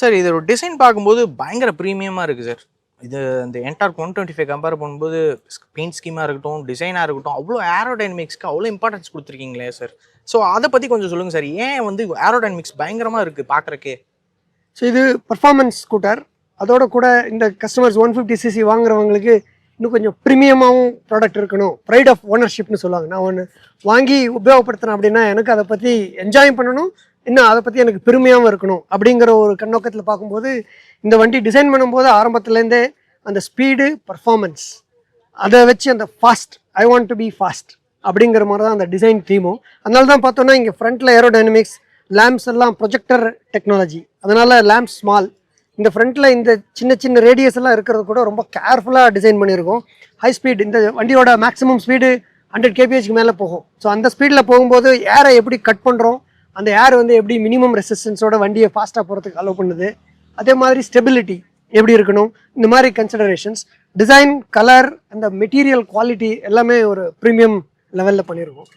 Sir இதோட design பார்க்கும்போது பயங்கர ப்ரீமியமாக இருக்குது சார் இது இந்த Ntorq one twenty five compare பண்ணும்போது பெயிண்ட் ஸ்கீமாக இருக்கட்டும் டிசைனாக இருக்கட்டும் அவ்வளோ ஏரோடைனமிக்ஸ்க்கு அவ்வளோ இம்பார்ட்டன்ஸ் கொடுத்துருக்கீங்களே சார் ஸோ அதை பற்றி கொஞ்சம் சொல்லுங்கள் சார் ஏன் வந்து ஏரோடைனமிக்ஸ் பயங்கரமாக இருக்குது பார்க்குறக்கே? ஸோ இது பர்ஃபார்மன்ஸ் ஸ்கூட்டர் அதோட கூட இந்த கஸ்டமர்ஸ் ஒன் ஃபிஃப்டி சிசி வாங்குறவங்களுக்கு இன்னும் கொஞ்சம் ப்ரீமியமாகவும் ப்ராடக்ட் இருக்கணும். ப்ரைட் ஆஃப் ஓனர்ஷிப்னு சொல்லுவாங்க. நான் ஒன்று வாங்கி உபயோகப்படுத்தினேன் அப்படின்னா எனக்கு அதை பற்றி என்ஜாய் பண்ணணும். இன்னும் அதை பற்றி எனக்கு பெருமையாகவும் இருக்கணும் அப்படிங்கிற ஒரு கண்ணோக்கத்தில் பார்க்கும்போது இந்த வண்டி டிசைன் பண்ணும்போது ஆரம்பத்துலேருந்தே அந்த ஸ்பீடு பர்ஃபார்மன்ஸ் அதை வச்சு அந்த fast I want to be fast அப்படிங்கிற மாதிரி தான் அந்த டிசைன் தீமும் அதனால தான் பார்த்தோன்னா இங்கே ஃப்ரண்ட்டில் ஏரோடைனமிக்ஸ் லேம்ப்ஸ் எல்லாம் ப்ரொஜெக்டர் டெக்னாலஜி அதனால் லேம்ப் ஸ்மால் இந்த ஃப்ரண்ட்டில் இந்த சின்ன சின்ன ரேடியஸ் எல்லாம் இருக்கிறது கூட ரொம்ப கேர்ஃபுல்லாக டிசைன் பண்ணியிருக்கோம். ஹை ஸ்பீட் இந்த வண்டியோட மேக்ஸிமம் ஸ்பீடு ஹண்ட்ரட் கேபிஹெச்க்கு மேலே போகும். ஸோ அந்த ஸ்பீடில் போகும்போது ஏரை எப்படி கட் பண்ணுறோம் அந்த ஏர் வந்து எப்படி மினிமம் ரெசிஸ்டன்ஸோட வண்டியை ஃபாஸ்ட்டாக போகிறதுக்கு அலோவ் பண்ணுது? அதே மாதிரி ஸ்டெபிலிட்டி எப்படி இருக்கணும்? இந்த மாதிரி கன்சிடரேஷன்ஸ் டிசைன் கலர் அந்த மெட்டீரியல் குவாலிட்டி எல்லாமே ஒரு ப்ரீமியம் லெவலில் பண்ணியிருக்கோம்